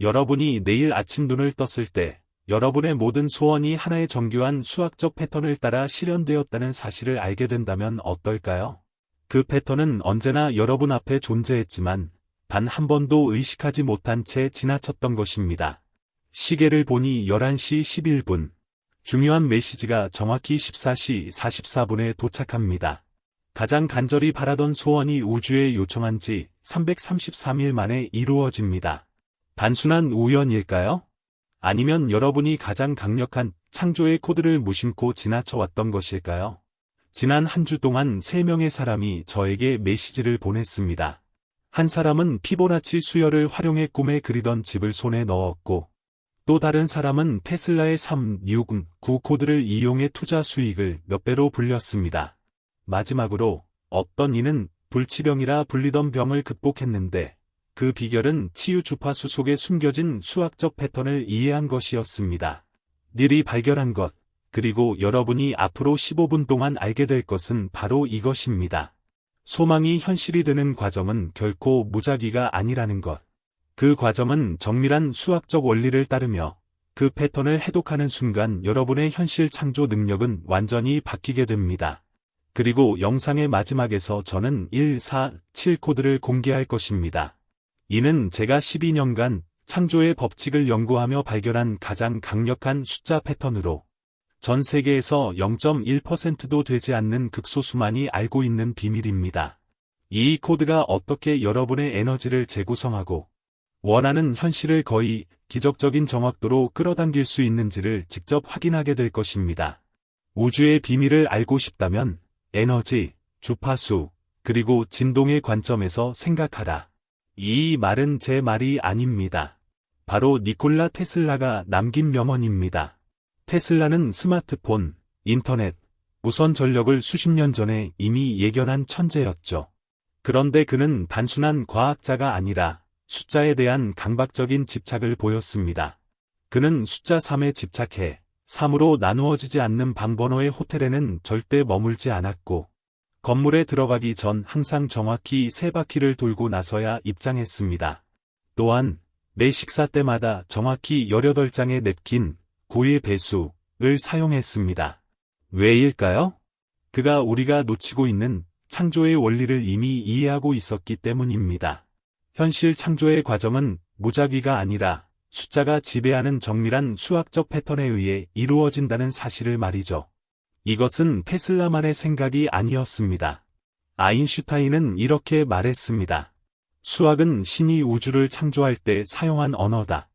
여러분이 내일 아침 눈을 떴을 때 여러분의 모든 소원이 하나의 정교한 수학적 패턴을 따라 실현되었다는 사실을 알게 된다면 어떨까요? 그 패턴은 언제나 여러분 앞에 존재했지만 단 한 번도 의식하지 못한 채 지나쳤던 것입니다. 시계를 보니 11시 11분. 중요한 메시지가 정확히 14시 44분에 도착합니다. 가장 간절히 바라던 소원이 우주에 요청한 지 333일 만에 이루어집니다. 단순한 우연일까요? 아니면 여러분이 가장 강력한 창조의 코드를 무심코 지나쳐왔던 것일까요? 지난 한 주 동안 3명의 사람이 저에게 메시지를 보냈습니다. 한 사람은 피보나치 수열을 활용해 꿈에 그리던 집을 손에 넣었고, 또 다른 사람은 테슬라의 3, 6, 9 코드를 이용해 투자 수익을 몇 배로 불렸습니다. 마지막으로 어떤 이는 불치병이라 불리던 병을 극복했는데 그 비결은 치유 주파수 속에 숨겨진 수학적 패턴을 이해한 것이었습니다. 닐이 발견한 것, 그리고 여러분이 앞으로 15분 동안 알게 될 것은 바로 이것입니다. 소망이 현실이 되는 과정은 결코 무작위가 아니라는 것. 그 과정은 정밀한 수학적 원리를 따르며 그 패턴을 해독하는 순간 여러분의 현실 창조 능력은 완전히 바뀌게 됩니다. 그리고 영상의 마지막에서 저는 1, 4, 7 코드를 공개할 것입니다. 이는 제가 12년간 창조의 법칙을 연구하며 발견한 가장 강력한 숫자 패턴으로 전 세계에서 0.1%도 되지 않는 극소수만이 알고 있는 비밀입니다. 이 코드가 어떻게 여러분의 에너지를 재구성하고 원하는 현실을 거의 기적적인 정확도로 끌어당길 수 있는지를 직접 확인하게 될 것입니다. 우주의 비밀을 알고 싶다면 에너지, 주파수, 그리고 진동의 관점에서 생각하라. 이 말은 제 말이 아닙니다. 바로 니콜라 테슬라가 남긴 명언입니다. 테슬라는 스마트폰, 인터넷, 무선 전력을 수십 년 전에 이미 예견한 천재였죠. 그런데 그는 단순한 과학자가 아니라 숫자에 대한 강박적인 집착을 보였습니다. 그는 숫자 3에 집착해 3으로 나누어지지 않는 방번호의 호텔에는 절대 머물지 않았고 건물에 들어가기 전 항상 정확히 세 바퀴를 돌고 나서야 입장했습니다. 또한 매 식사 때마다 정확히 18장의 냅킨 9의 배수를 사용했습니다. 왜일까요? 그가 우리가 놓치고 있는 창조의 원리를 이미 이해하고 있었기 때문입니다. 현실 창조의 과정은 무작위가 아니라 숫자가 지배하는 정밀한 수학적 패턴에 의해 이루어진다는 사실을 말이죠. 이것은 테슬라만의 생각이 아니었습니다. 아인슈타인은 이렇게 말했습니다. 수학은 신이 우주를 창조할 때 사용한 언어다.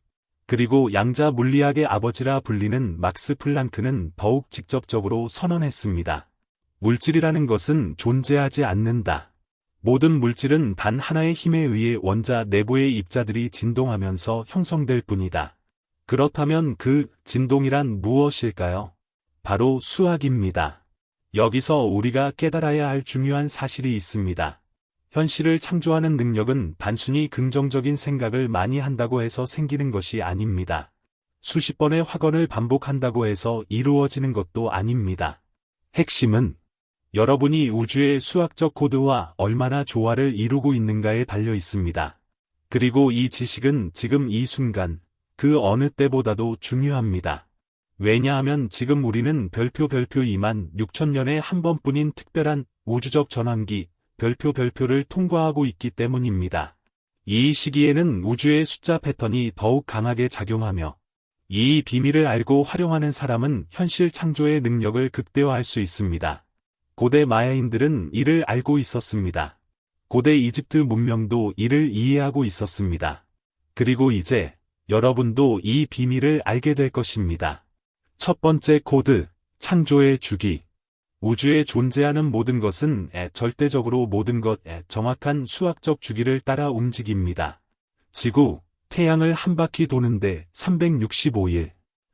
그리고 양자 물리학의 아버지라 불리는 막스 플랑크는 더욱 직접적으로 선언했습니다. 물질이라는 것은 존재하지 않는다. 모든 물질은 단 하나의 힘에 의해 원자 내부의 입자들이 진동하면서 형성될 뿐이다. 그렇다면 그 진동이란 무엇일까요? 바로 수학입니다. 여기서 우리가 깨달아야 할 중요한 사실이 있습니다. 현실을 창조하는 능력은 단순히 긍정적인 생각을 많이 한다고 해서 생기는 것이 아닙니다. 수십 번의 확언을 반복한다고 해서 이루어지는 것도 아닙니다. 핵심은 여러분이 우주의 수학적 코드와 얼마나 조화를 이루고 있는가에 달려 있습니다. 그리고 이 지식은 지금 이 순간, 그 어느 때보다도 중요합니다. 왜냐하면 지금 우리는 별표 별표 2만 6천년에 한 번뿐인 특별한 우주적 전환기, 별표 별표를 통과하고 있기 때문입니다. 이 시기에는 우주의 숫자 패턴이 더욱 강하게 작용하며 이 비밀을 알고 활용하는 사람은 현실 창조의 능력을 극대화할 수 있습니다. 고대 마야인들은 이를 알고 있었습니다. 고대 이집트 문명도 이를 이해하고 있었습니다. 그리고 이제 여러분도 이 비밀을 알게 될 것입니다. 첫 번째 코드, 창조의 주기. 우주에 존재하는 모든 것은 절대적으로 모든 것에 정확한 수학적 주기를 따라 움직입니다. 지구, 태양을 한 바퀴 도는데 365일.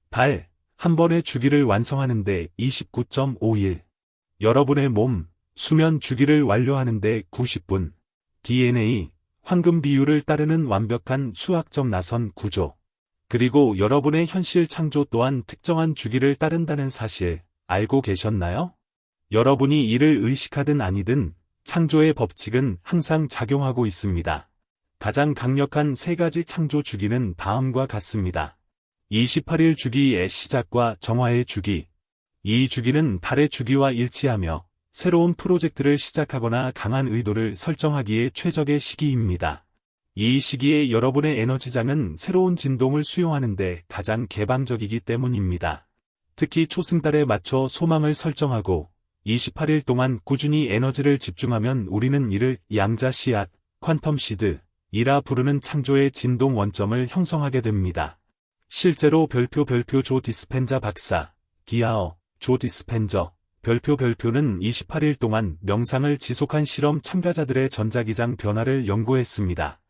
달, 한 번의 주기를 완성하는데 29.5일. 여러분의 몸, 수면 주기를 완료하는데 90분. DNA, 황금 비율을 따르는 완벽한 수학적 나선 구조. 그리고 여러분의 현실 창조 또한 특정한 주기를 따른다는 사실 알고 계셨나요? 여러분이 이를 의식하든 아니든 창조의 법칙은 항상 작용하고 있습니다. 가장 강력한 세 가지 창조 주기는 다음과 같습니다. 28일 주기의 시작과 정화의 주기. 이 주기는 달의 주기와 일치하며 새로운 프로젝트를 시작하거나 강한 의도를 설정하기에 최적의 시기입니다. 이 시기에 여러분의 에너지장은 새로운 진동을 수용하는데 가장 개방적이기 때문입니다. 특히 초승달에 맞춰 소망을 설정하고 28일 동안 꾸준히 에너지를 집중하면 우리는 이를 양자 씨앗, 퀀텀 시드, 이라 부르는 창조의 진동 원점을 형성하게 됩니다. 실제로 별표 별표 조 디스펜자 박사, 기아어, 조 디스펜저, 별표 별표는 28일 동안 명상을 지속한 실험 참가자들의 전자기장 변화를 연구했습니다.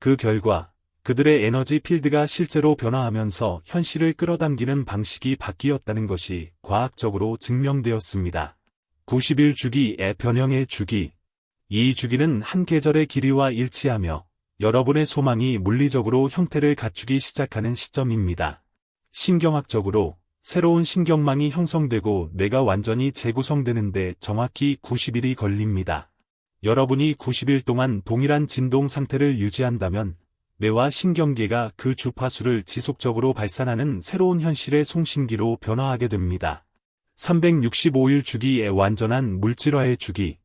그 결과 그들의 에너지 필드가 실제로 변화하면서 현실을 끌어당기는 방식이 바뀌었다는 것이 과학적으로 증명되었습니다. 90일 주기의 변형의 주기. 이 주기는 한 계절의 길이와 일치하며 여러분의 소망이 물리적으로 형태를 갖추기 시작하는 시점입니다. 신경학적으로 새로운 신경망이 형성되고 뇌가 완전히 재구성되는데 정확히 90일이 걸립니다. 여러분이 90일 동안 동일한 진동 상태를 유지한다면 뇌와 신경계가 그 주파수를 지속적으로 발산하는 새로운 현실의 송신기로 변화하게 됩니다. 365일 주기의 완전한 물질화의 주기.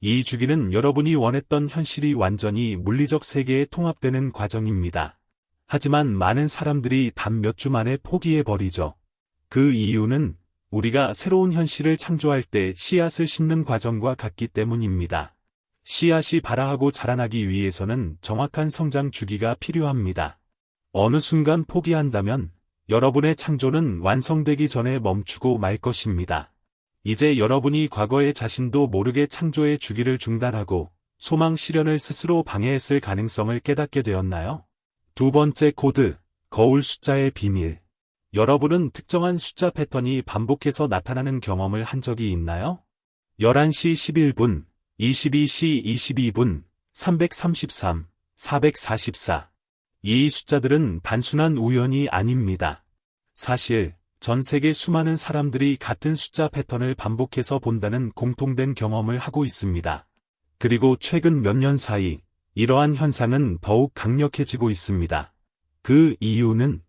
이 주기는 여러분이 원했던 현실이 완전히 물리적 세계에 통합되는 과정입니다. 하지만 많은 사람들이 단 몇 주 만에 포기해버리죠. 그 이유는 우리가 새로운 현실을 창조할 때 씨앗을 심는 과정과 같기 때문입니다. 씨앗이 발아하고 자라나기 위해서는 정확한 성장 주기가 필요합니다. 어느 순간 포기한다면 여러분의 창조는 완성되기 전에 멈추고 말 것입니다. 이제 여러분이 과거의 자신도 모르게 창조의 주기를 중단하고 소망 실현을 스스로 방해했을 가능성을 깨닫게 되었나요? 두 번째 코드, 거울 숫자의 비밀. 여러분은 특정한 숫자 패턴이 반복해서 나타나는 경험을 한 적이 있나요? 11시 11분, 22시 22분, 333, 444. 이 숫자들은 단순한 우연이 아닙니다. 사실, 전 세계 수많은 사람들이 같은 숫자 패턴을 반복해서 본다는 공통된 경험을 하고 있습니다. 그리고 최근 몇 년 사이, 이러한 현상은 더욱 강력해지고 있습니다. 그 이유는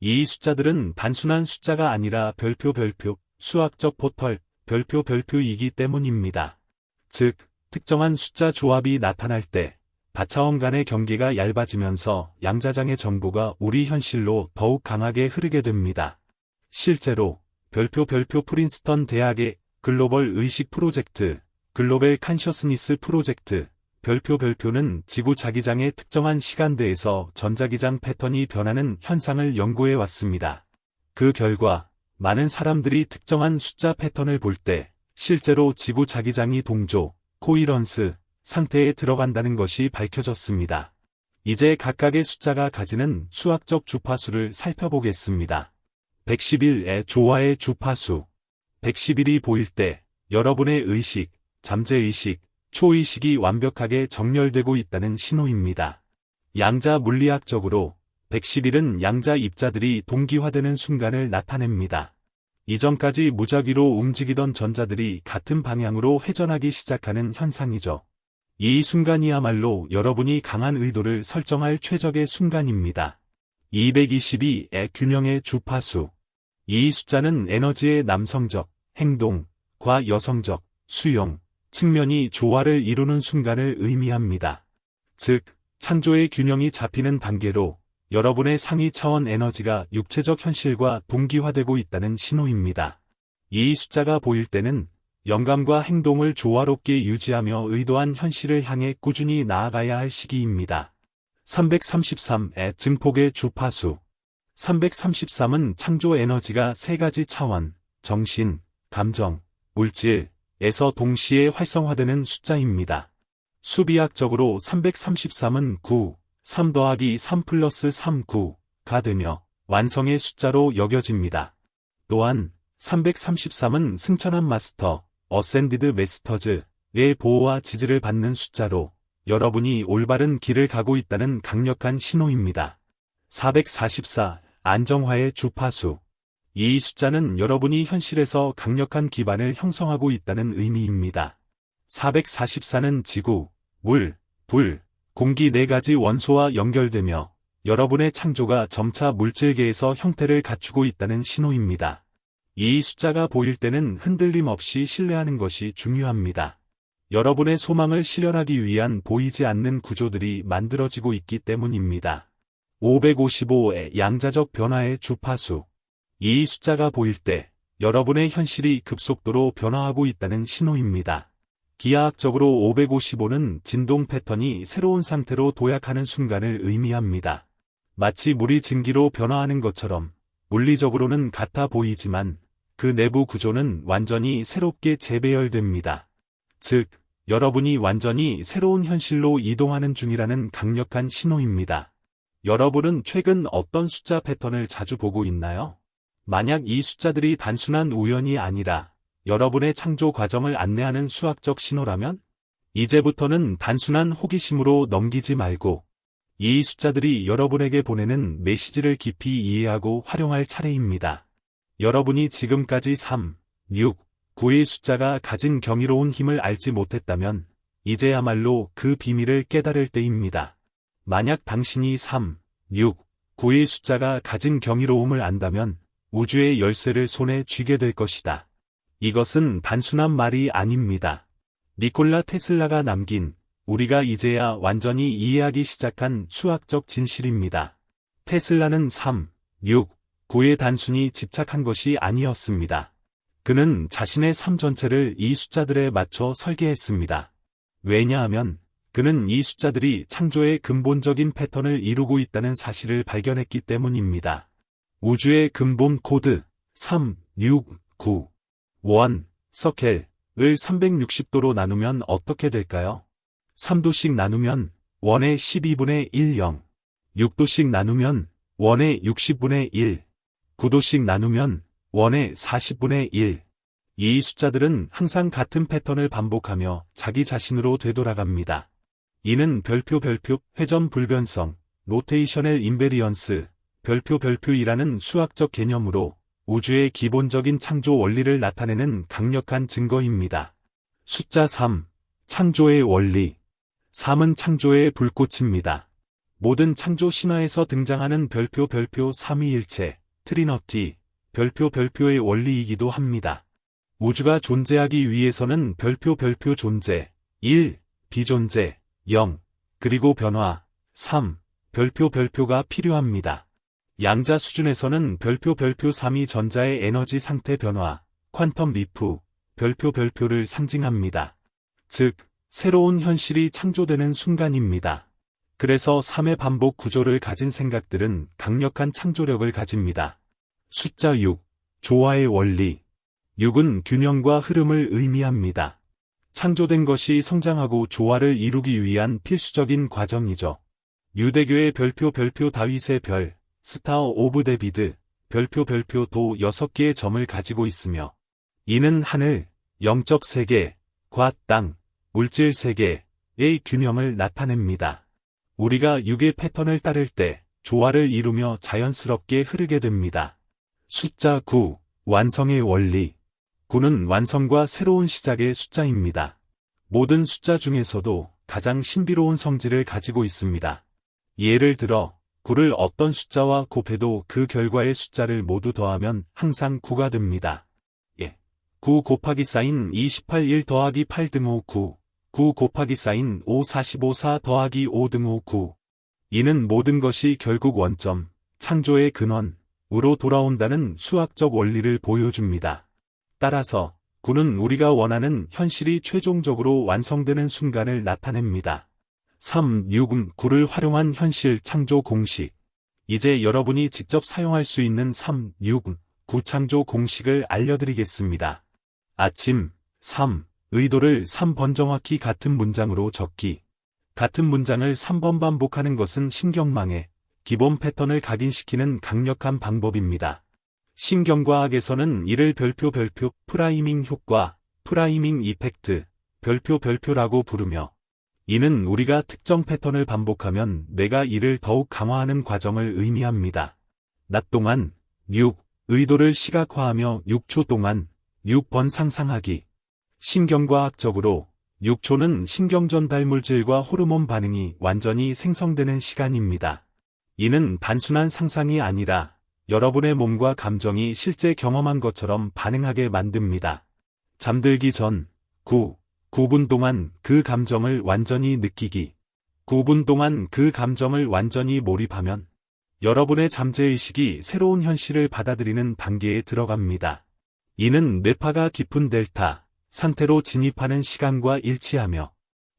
이 숫자들은 단순한 숫자가 아니라 별표 별표, 수학적 포털, 별표 별표이기 때문입니다. 즉, 특정한 숫자 조합이 나타날 때 다차원 간의 경계가 얇아지면서 양자장의 정보가 우리 현실로 더욱 강하게 흐르게 됩니다. 실제로 별표 별표 프린스턴 대학의 글로벌 의식 프로젝트, 글로벌 칸셔스니스 프로젝트, 별표 별표는 지구 자기장의 특정한 시간대에서 전자기장 패턴이 변하는 현상을 연구해 왔습니다. 그 결과 많은 사람들이 특정한 숫자 패턴을 볼 때 실제로 지구 자기장이 동조, 코이런스, 상태에 들어간다는 것이 밝혀졌습니다. 이제 각각의 숫자가 가지는 수학적 주파수를 살펴보겠습니다. 111의 조화의 주파수 111이 보일 때 여러분의 의식, 잠재의식, 초의식이 완벽하게 정렬되고 있다는 신호입니다. 양자 물리학적으로 111은 양자 입자들이 동기화되는 순간을 나타냅니다. 이전까지 무작위로 움직이던 전자들이 같은 방향으로 회전하기 시작하는 현상이죠. 이 순간이야말로 여러분이 강한 의도를 설정할 최적의 순간입니다. 222의 균형의 주파수. 이 숫자는 에너지의 남성적, 행동, 과 여성적, 수용, 측면이 조화를 이루는 순간을 의미합니다. 즉, 창조의 균형이 잡히는 단계로 여러분의 상위 차원 에너지가 육체적 현실과 동기화되고 있다는 신호입니다. 이 숫자가 보일 때는 영감과 행동을 조화롭게 유지하며 의도한 현실을 향해 꾸준히 나아가야 할 시기입니다. 333의 증폭의 주파수 333은 창조 에너지가 세 가지 차원, 정신, 감정, 물질 에서 동시에 활성화되는 숫자입니다. 수비학적으로 333은 9, 3 더하기 3 플러스 3 9가 되며 완성의 숫자로 여겨집니다. 또한 333은 승천한 마스터, 어센디드 메스터즈의 보호와 지지를 받는 숫자로 여러분이 올바른 길을 가고 있다는 강력한 신호입니다. 444. 안정화의 주파수. 이 숫자는 여러분이 현실에서 강력한 기반을 형성하고 있다는 의미입니다. 444는 지구, 물, 불, 공기 네 가지 원소와 연결되며 여러분의 창조가 점차 물질계에서 형태를 갖추고 있다는 신호입니다. 이 숫자가 보일 때는 흔들림 없이 신뢰하는 것이 중요합니다. 여러분의 소망을 실현하기 위한 보이지 않는 구조들이 만들어지고 있기 때문입니다. 555의 양자적 변화의 주파수. 이 숫자가 보일 때 여러분의 현실이 급속도로 변화하고 있다는 신호입니다. 기하학적으로 555는 진동 패턴이 새로운 상태로 도약하는 순간을 의미합니다. 마치 물이 증기로 변화하는 것처럼 물리적으로는 같아 보이지만 그 내부 구조는 완전히 새롭게 재배열됩니다. 즉, 여러분이 완전히 새로운 현실로 이동하는 중이라는 강력한 신호입니다. 여러분은 최근 어떤 숫자 패턴을 자주 보고 있나요? 만약 이 숫자들이 단순한 우연이 아니라 여러분의 창조 과정을 안내하는 수학적 신호라면 이제부터는 단순한 호기심으로 넘기지 말고 이 숫자들이 여러분에게 보내는 메시지를 깊이 이해하고 활용할 차례입니다. 여러분이 지금까지 3, 6, 9의 숫자가 가진 경이로운 힘을 알지 못했다면 이제야말로 그 비밀을 깨달을 때입니다. 만약 당신이 3, 6, 9의 숫자가 가진 경이로움을 안다면 우주의 열쇠를 손에 쥐게 될 것이다. 이것은 단순한 말이 아닙니다. 니콜라 테슬라가 남긴 우리가 이제야 완전히 이해하기 시작한 수학적 진실입니다. 테슬라는 3, 6, 9에 단순히 집착한 것이 아니었습니다. 그는 자신의 삶 전체를 이 숫자들에 맞춰 설계했습니다. 왜냐하면 그는 이 숫자들이 창조의 근본적인 패턴을 이루고 있다는 사실을 발견했기 때문입니다. 우주의 근본 코드 3, 6, 9, 1, 서켈을 360도로 나누면 어떻게 될까요? 3도씩 나누면 1의 12분의 1, 0, 6도씩 나누면 1의 60분의 1, 9도씩 나누면 1의 40분의 1. 이 숫자들은 항상 같은 패턴을 반복하며 자기 자신으로 되돌아갑니다. 이는 별표 별표 회전 불변성, 로테이셔널 인베리언스, 별표 별표이라는 수학적 개념으로 우주의 기본적인 창조 원리를 나타내는 강력한 증거입니다. 숫자 3. 창조의 원리. 3은 창조의 불꽃입니다. 모든 창조 신화에서 등장하는 별표 별표 3위일체, 트리너티, 별표 별표의 원리이기도 합니다. 우주가 존재하기 위해서는 별표 별표 존재, 1, 비존재, 0, 그리고 변화, 3, 별표 별표가 필요합니다. 양자 수준에서는 별표 별표 3이 전자의 에너지 상태 변화, 퀀텀 리프, 별표 별표를 상징합니다. 즉, 새로운 현실이 창조되는 순간입니다. 그래서 3의 반복 구조를 가진 생각들은 강력한 창조력을 가집니다. 숫자 6. 조화의 원리. 6은 균형과 흐름을 의미합니다. 창조된 것이 성장하고 조화를 이루기 위한 필수적인 과정이죠. 유대교의 별표 별표 다윗의 별, 스타어 오브 데비드, 별표 별표 도 6개의 점을 가지고 있으며 이는 하늘, 영적 세계, 과 땅, 물질 세계의 균형을 나타냅니다. 우리가 6의 패턴을 따를 때 조화를 이루며 자연스럽게 흐르게 됩니다. 숫자 9, 완성의 원리. 9는 완성과 새로운 시작의 숫자입니다. 모든 숫자 중에서도 가장 신비로운 성질을 가지고 있습니다. 예를 들어 9를 어떤 숫자와 곱해도 그 결과의 숫자를 모두 더하면 항상 9가 됩니다. 예. 9 곱하기 사인 28 1 더하기 8 등 5 9. 9 곱하기 사인 5 45 4 더하기 5 등 5 9. 이는 모든 것이 결국 원점, 창조의 근원, 으로 돌아온다는 수학적 원리를 보여줍니다. 따라서 9는 우리가 원하는 현실이 최종적으로 완성되는 순간을 나타냅니다. 3. 6은 9를 활용한 현실 창조 공식. 이제 여러분이 직접 사용할 수 있는 3, 6, 9 창조 공식을 알려드리겠습니다. 아침 3. 의도를 3번 정확히 같은 문장으로 적기. 같은 문장을 3번 반복하는 것은 신경망에 기본 패턴을 각인시키는 강력한 방법입니다. 신경과학에서는 이를 별표 별표 프라이밍 효과, 프라이밍 이펙트, 별표 별표라고 부르며 이는 우리가 특정 패턴을 반복하면 내가 이를 더욱 강화하는 과정을 의미합니다. 낮 동안 6, 의도를 시각화하며 6초 동안 6번 상상하기. 신경과학적으로 6초는 신경전달 물질과 호르몬 반응이 완전히 생성되는 시간입니다. 이는 단순한 상상이 아니라 여러분의 몸과 감정이 실제 경험한 것처럼 반응하게 만듭니다. 잠들기 전 9, 9분 동안 그 감정을 완전히 느끼기. 9분 동안 그 감정을 완전히 몰입하면 여러분의 잠재의식이 새로운 현실을 받아들이는 단계에 들어갑니다. 이는 뇌파가 깊은 델타 상태로 진입하는 시간과 일치하며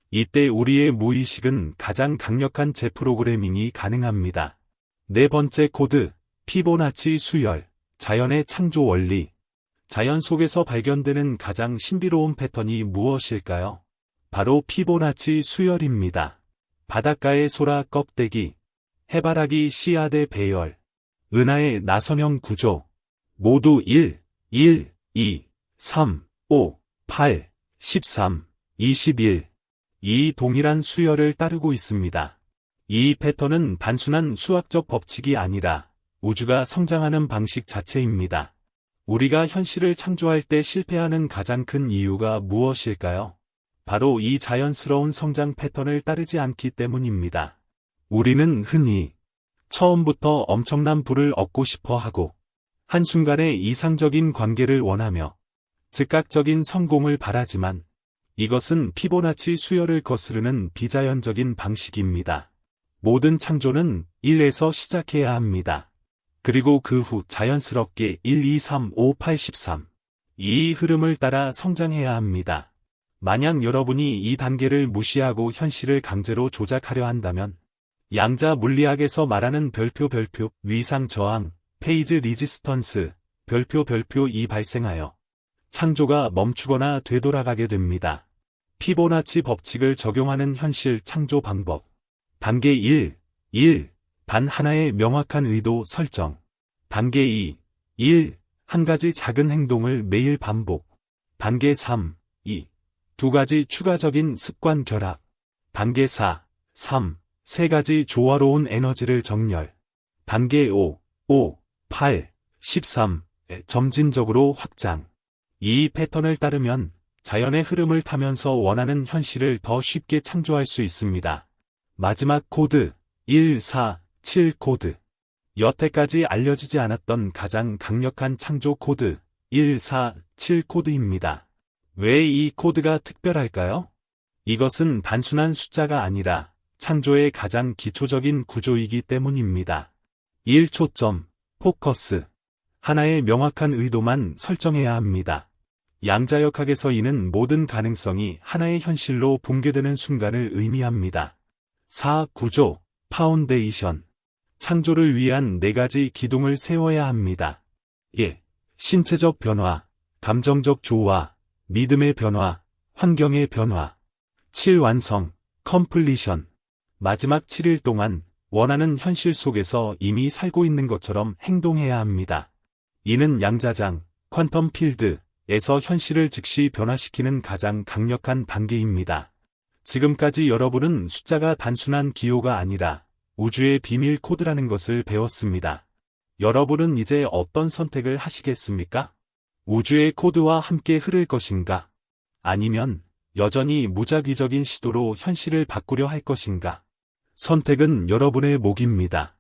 이때 우리의 무의식은 가장 강력한 재프로그래밍이 가능합니다. 네 번째 코드, 피보나치 수열, 자연의 창조 원리. 자연 속에서 발견되는 가장 신비로운 패턴이 무엇일까요? 바로 피보나치 수열입니다. 바닷가의 소라 껍데기, 해바라기 씨앗의 배열, 은하의 나선형 구조, 모두 1, 1, 2, 3, 5, 8, 13, 21. 이 동일한 수열을 따르고 있습니다. 이 패턴은 단순한 수학적 법칙이 아니라 우주가 성장하는 방식 자체입니다. 우리가 현실을 창조할 때 실패하는 가장 큰 이유가 무엇일까요? 바로 이 자연스러운 성장 패턴을 따르지 않기 때문입니다. 우리는 흔히 처음부터 엄청난 부를 얻고 싶어 하고 한순간에 이상적인 관계를 원하며 즉각적인 성공을 바라지만 이것은 피보나치 수열을 거스르는 비자연적인 방식입니다. 모든 창조는 1에서 시작해야 합니다. 그리고 그 후 자연스럽게 1, 2, 3, 5, 8, 13. 이 흐름을 따라 성장해야 합니다. 만약 여러분이 이 단계를 무시하고 현실을 강제로 조작하려 한다면 양자 물리학에서 말하는 별표 별표 위상 저항 페이즈 리지스턴스 별표 별표 이 발생하여 창조가 멈추거나 되돌아가게 됩니다. 피보나치 법칙을 적용하는 현실 창조 방법 단계 1. 1. 단 하나의 명확한 의도 설정 단계 2. 1. 한 가지 작은 행동을 매일 반복 단계 3. 2. 두 가지 추가적인 습관 결합. 단계 4, 3, 세 가지 조화로운 에너지를 정렬. 단계 5, 5, 8, 13, 점진적으로 확장. 이 패턴을 따르면 자연의 흐름을 타면서 원하는 현실을 더 쉽게 창조할 수 있습니다. 마지막 코드 1, 4, 7 코드. 여태까지 알려지지 않았던 가장 강력한 창조 코드 1, 4, 7 코드입니다. 왜 이 코드가 특별할까요? 이것은 단순한 숫자가 아니라 창조의 가장 기초적인 구조이기 때문입니다. 1초점, 포커스. 하나의 명확한 의도만 설정해야 합니다. 양자역학에서 이는 모든 가능성이 하나의 현실로 붕괴되는 순간을 의미합니다. 4. 구조, 파운데이션. 창조를 위한 네 가지 기둥을 세워야 합니다. 1. 신체적 변화, 감정적 조화, 믿음의 변화, 환경의 변화. 7. 완성, 컴플리션. 마지막 7일 동안 원하는 현실 속에서 이미 살고 있는 것처럼 행동해야 합니다. 이는 양자장, 퀀텀 필드에서 현실을 즉시 변화시키는 가장 강력한 단계입니다. 지금까지 여러분은 숫자가 단순한 기호가 아니라 우주의 비밀 코드라는 것을 배웠습니다. 여러분은 이제 어떤 선택을 하시겠습니까? 우주의 코드와 함께 흐를 것인가? 아니면 여전히 무작위적인 시도로 현실을 바꾸려 할 것인가? 선택은 여러분의 목입니다.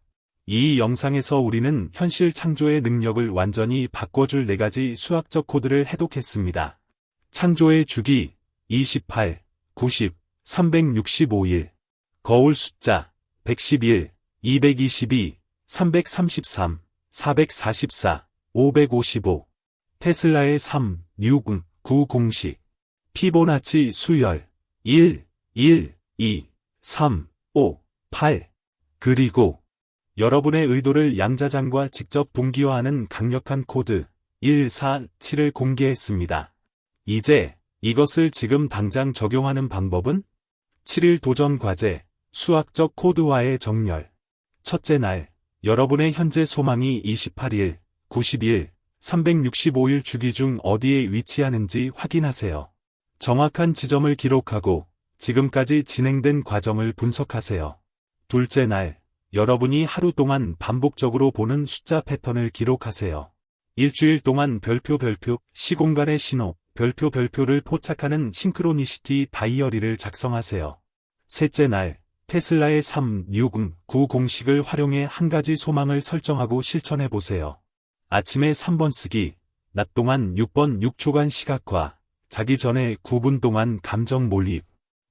이 영상에서 우리는 현실 창조의 능력을 완전히 바꿔줄 네 가지 수학적 코드를 해독했습니다. 창조의 주기 28, 90, 365일 거울 숫자 111, 222, 333, 444, 555 테슬라의 3, 6, 9 공식, 피보나치 수열, 1, 1, 2, 3, 5, 8. 그리고 여러분의 의도를 양자장과 직접 동기화하는 강력한 코드 1, 4, 7을 공개했습니다. 이제 이것을 지금 당장 적용하는 방법은 7일 도전 과제, 수학적 코드화의 정렬. 첫째 날, 여러분의 현재 소망이 28일, 90일, 365일 주기 중 어디에 위치하는지 확인하세요. 정확한 지점을 기록하고 지금까지 진행된 과정을 분석하세요. 둘째 날, 여러분이 하루 동안 반복적으로 보는 숫자 패턴을 기록하세요. 일주일 동안 별표 별표 시공간의 신호 별표 별표를 포착하는 싱크로니시티 다이어리를 작성하세요. 셋째 날, 테슬라의 3, 6, 9 공식을 활용해 한 가지 소망을 설정하고 실천해 보세요. 아침에 3번 쓰기, 낮 동안 6번 6초간 시각화, 자기 전에 9분 동안 감정 몰입.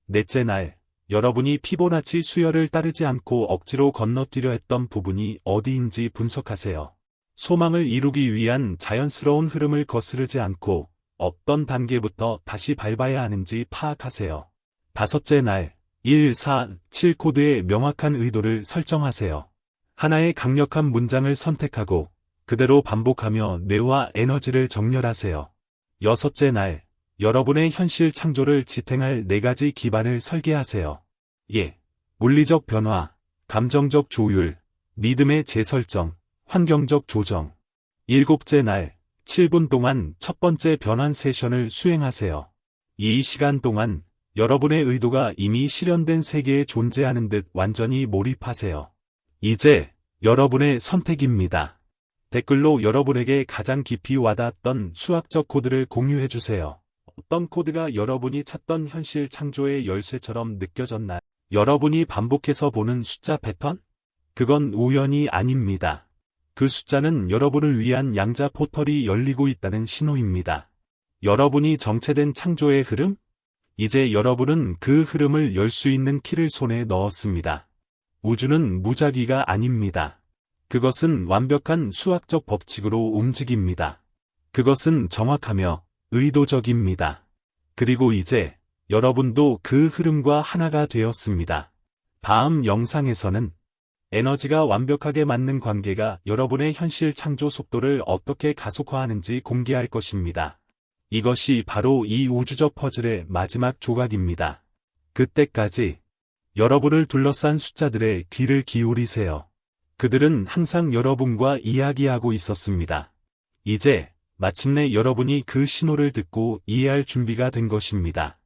넷째 날, 여러분이 피보나치 수열을 따르지 않고 억지로 건너뛰려 했던 부분이 어디인지 분석하세요. 소망을 이루기 위한 자연스러운 흐름을 거스르지 않고 어떤 단계부터 다시 밟아야 하는지 파악하세요. 다섯째 날, 1, 4, 7 코드의 명확한 의도를 설정하세요. 하나의 강력한 문장을 선택하고 그대로 반복하며 뇌와 에너지를 정렬하세요. 여섯째 날, 여러분의 현실 창조를 지탱할 네 가지 기반을 설계하세요. 예. 물리적 변화, 감정적 조율, 믿음의 재설정, 환경적 조정. 일곱째 날, 7분 동안 첫 번째 변환 세션을 수행하세요. 이 시간 동안 여러분의 의도가 이미 실현된 세계에 존재하는 듯 완전히 몰입하세요. 이제 여러분의 선택입니다. 댓글로 여러분에게 가장 깊이 와닿았던 수학적 코드를 공유해주세요. 어떤 코드가 여러분이 찾던 현실 창조의 열쇠처럼 느껴졌나요? 여러분이 반복해서 보는 숫자 패턴? 그건 우연이 아닙니다. 그 숫자는 여러분을 위한 양자 포털이 열리고 있다는 신호입니다. 여러분이 정체된 창조의 흐름? 이제 여러분은 그 흐름을 열 수 있는 키를 손에 넣었습니다. 우주는 무작위가 아닙니다. 그것은 완벽한 수학적 법칙으로 움직입니다. 그것은 정확하며 의도적입니다. 그리고 이제 여러분도 그 흐름과 하나가 되었습니다. 다음 영상에서는 에너지가 완벽하게 맞는 관계가 여러분의 현실 창조 속도를 어떻게 가속화하는지 공개할 것입니다. 이것이 바로 이 우주적 퍼즐의 마지막 조각입니다. 그때까지 여러분을 둘러싼 숫자들의 귀를 기울이세요. 그들은 항상 여러분과 이야기하고 있었습니다. 이제 마침내 여러분이 그 신호를 듣고 이해할 준비가 된 것입니다.